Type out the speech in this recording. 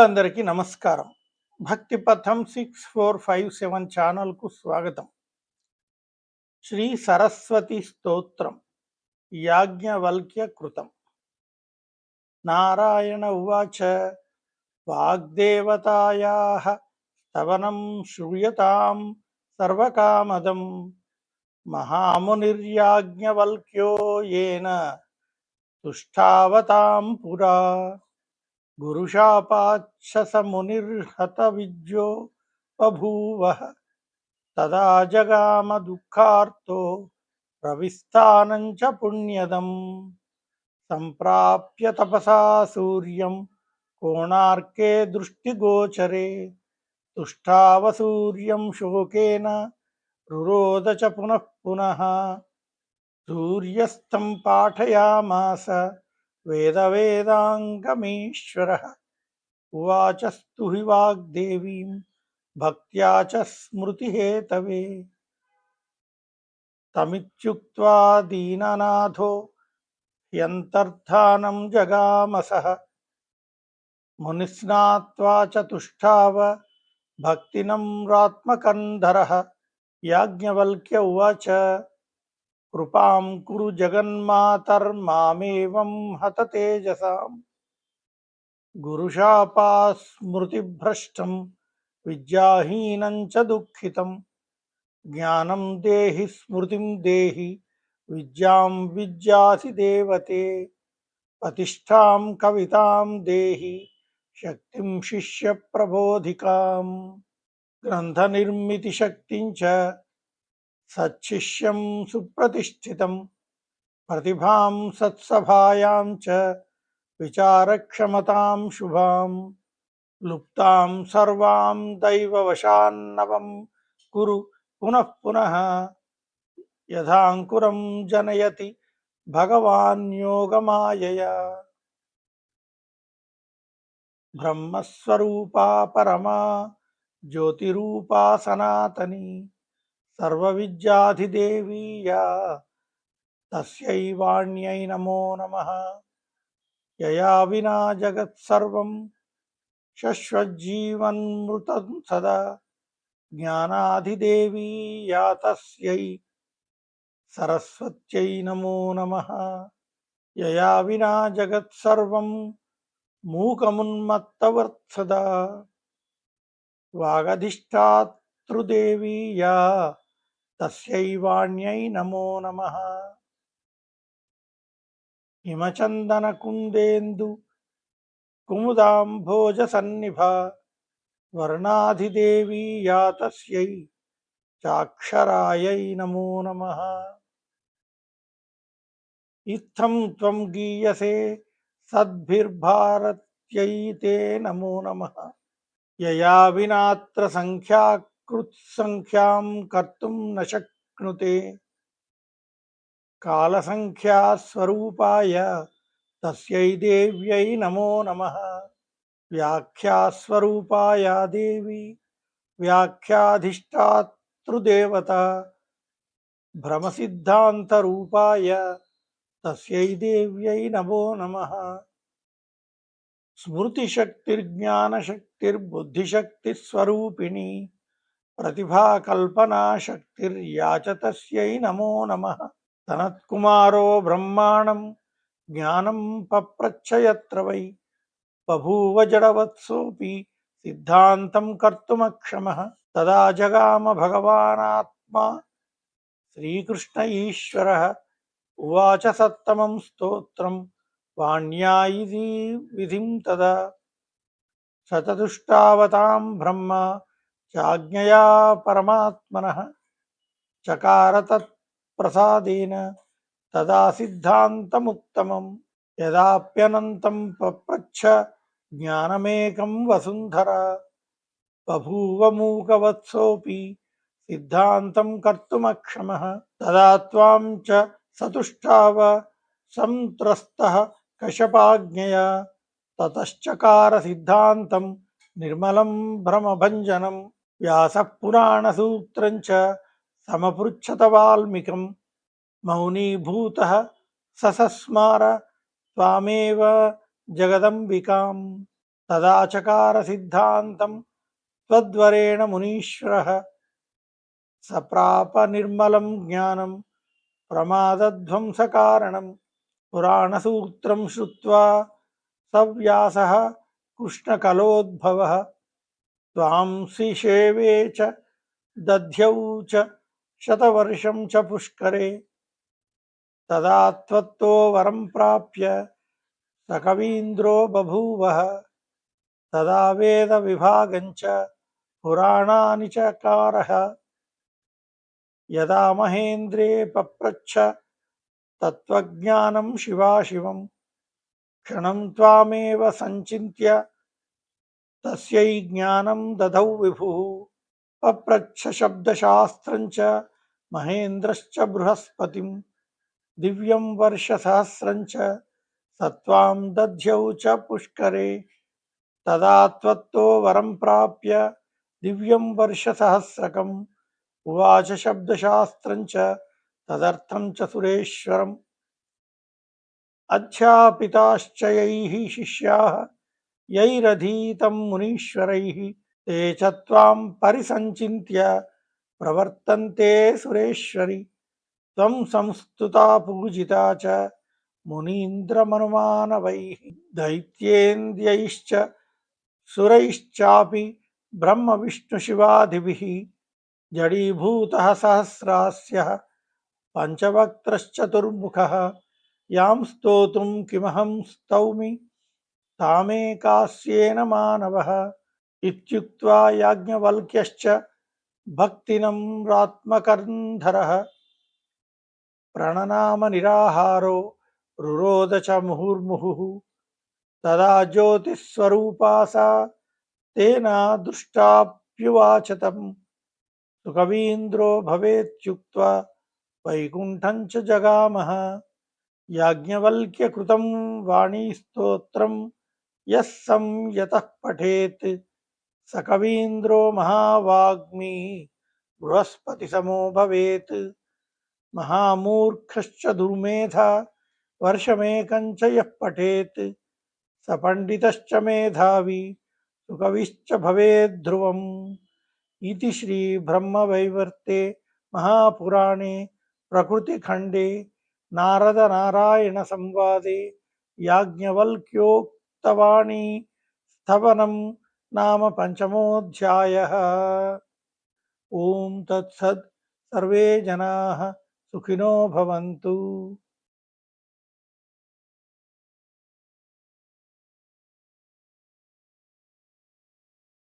భక్తులందరికీ నమస్కారం. భక్తి పథం సిక్స్ ఫోర్ ఫైవ్ సెవెన్ ఛానల్కు స్వాగతం. శ్రీ సరస్వతి స్తోత్రం. యాజ్ఞవల్క్య కృతం. నారాయణ ఉవాచ. వాగ్దేవతాయా స్తవనం శ్రూయతాం సర్వకామదం. మహామునిర్యాజ్ఞవల్క్యో ఏన. తుష్టావతాం పురా. గురుశాపాచ్చసమునిర్హత విద్యో తదా జగామ దుఃఖార్తో ప్రవిస్థానం చ పుణ్యదం సంప్రాప్య తపసా సూర్యం కోణార్కే దృష్టిగోచరే తుష్టావసూర్యం శోకేన రురోద చ పునః పునః సూర్యస్థం పాఠయామాస वेदवेदाङ्गमीश्वरः उवाचस्तु हि वाग्देवीं, भक्त्या च स्मृतिहेतवे। तमित्युक्त्वा दीननाथो ह्यन्तर्धानं जगामसः। मुनिस्नात्वा च तुष्टाव भक्तिनम्रात्मकन्धरः याज्ञवल्क्य उवाच कृपां कुरु जगन्मातर्मामेवं हत तेजसां गुरुशापास्मृतिभ्रष्टं विद्याहीनं च दुःखितं। ज्ञानं देहि, स्मृतिं देहि, विद्यां विद्यासि देवते। प्रतिष्ठां कवितां देहि, शक्तिं शिष्यप्रबोधिकाम्। ग्रन्थनिर्मितिशक्तिं च సచ్చిష్యం సుప్రతిష్ఠితం ప్రతిభాం సత్సభాయాం చ విచారక్షమతాం శుభాం లుప్తాం సర్వాం దైవవశాన్నవం కురు పునః పునః యథాంకురం జనయతి భగవాన్ యోగమాయయా బ్రహ్మస్వరూపా పరమా జ్యోతిరూపా సనాతని సర్వవిద్యాధిదేవీయా. తస్యైవాణ్యై నమో నమ. యయా వినా జగత్సర్వం శశ్వజ్జీవన్మృతం సదా. జ్ఞానాధిదేవీ యా తస్యై. సరస్వత్యై నమో నమ. యయా వినా జగత్సర్వం మూకమున్మత్తవర్త్సదా వాగధిష్టాతృదేవీయా తస్యైవాణ్యై నమో నమ. హిమచందన కుందేందు కుముదాంభోజ సన్నిభ వర్ణాధిదేవీ యా తస్యై చాక్షరాయై నమో నమ. ఇత్థం త్వం గీయసే సద్భిర్భారత్యై తే నమో నమ. యయా వినాత్ర సంఖ్యాక్ कृत्सङ्ख्यां कर्तुं न शक्नुते। काल संख्या स्वरूपाय तस्यै देव्यै नमो नमः। व्याख्या स्वरूपाय देवी, व्याख्याधिष्ठातृदेवता, भ्रमसिद्धान्तरूपाय तस्यै देव्यै नमो नमः। स्मृतिशक्तिर्ज्ञानशक्तिर्बुद्धिशक्तिस्वरूपिणी च तस्यै नमो नमः सनत्कुमारो ब्रह्माणं ज्ञानं पप्रच्छ यत्र वै बभूव जडवत्सोऽपि सिद्धान्तं कर्तुमक्षमः तदा जगाम भगवानात्मा श्रीकृष्ण ईश्वरः उवाच सत्तमं स्तोत्रं वाण्या इति विधिं तदा शतदुष्टावतां ब्रह्म चाज्ञया परमात्मनः। चकार तत्प्रसादेन तदा सिद्धान्तमुत्तमम्। यदाप्यनन्तं पप्रच्छ ज्ञानमेकं वसुन्धरा। बभूवमूकवत्सोऽपि सिद्धान्तं कर्तुमक्षमः। तदा त्वां च सतुष्टाव संत्रस्तः कशपाज्ञया ततश्चकारसिद्धान्तं निर्मलं भ्रमभञ्जनम्। వ్యాసపురాణసూత్రం చ సమపృచ్చత వాల్మీకం మౌనీభూత ససస్మార త్వామేవ జగదంబికాం. తదాచకార సిద్ధాంతం త్వద్వరేణ మునీశ్వర. సప్రాప నిర్మలం జ్ఞానం ప్రమాదధ్వంసకారణం పురాణసూత్రం శ్రుత్వా కృష్ణకలోద్భవ. त्वांसि शेवे च दध्यौ च शतवर्षं च पुष्करे तदा त्वत्तो वरं प्राप्य स कवीन्द्रो बभूवः तदा वेदविभागं च पुराणानि चकारः यदा महेन्द्रे पप्रच्छ तत्त्वज्ञानं शिवाशिवं क्षणं त्वामेव सञ्चिन्त्य తస్యై జ్ఞానం దదౌ విభు పప్రచ్ఛ శబ్దశాస్త్రంచ మహేంద్రశ్చ బృహస్పతిం దివ్యం వర్షసహస్రంచ సత్వాం దధ్యౌ చ పుష్కరే తదా త్వత్తో వరం ప్రాప్య దివ్యం వర్షసహస్రకం ఉవాచ శబ్దశాస్త్రంచ తదర్థం చ సురేశ్వరం అధ్యాపితాశ్చయై శిష్యా यैरधीतं मुनीश्वरैः, ते च त्वां परिसञ्चिन्त्य प्रवर्तन्ते सुरेश्वरि। त्वं संस्तुता पूजिता च मुनीन्द्रमनुमानवैः दैत्येन्द्रैश्च सुरैश्चापि ब्रह्मविष्णुशिवादिभिः, जडीभूतः सहस्रास्यः, पञ्चवक्त्रश्चतुर्मुखः। यां स्तोतुं किमहं स्तौमि? तामेकास्येन मानवः इत्युक्त्वा याज्ञवल्क्यश्च भक्तिनम्रात्मकन्धरः प्रणनाम निराहारो रुरोद च मुहुर्मुहुः तदा ज्योतिस्वरूपा सा तेन दृष्टाप्युवाच तम् सुकवीन्द्रो भवेत्युक्त्वा वैकुण्ठं च जगामः। याज्ञवल्क्यकृतं वाणीस्तोत्रं यः संयतः पठेत्। स कवीन्द्रो महावाग्मी बृहस्पतिसमो भवेत्। महामूर्खश्च दुर्मेधा वर्षमेकं च यः पठेत्। स पण्डितश्च मेधावी सुकविश्च भवेद्ध्रुवम् इति श्रीब्रह्मवैवर्ते महापुराणे प्रकृतिखण्डे नारदनारायणसंवादे సప్తవాణి స్థవనం నామ పంచమోధ్యాయ ఓం తత్సత్ సర్వే జనా సుఖినో భవంతు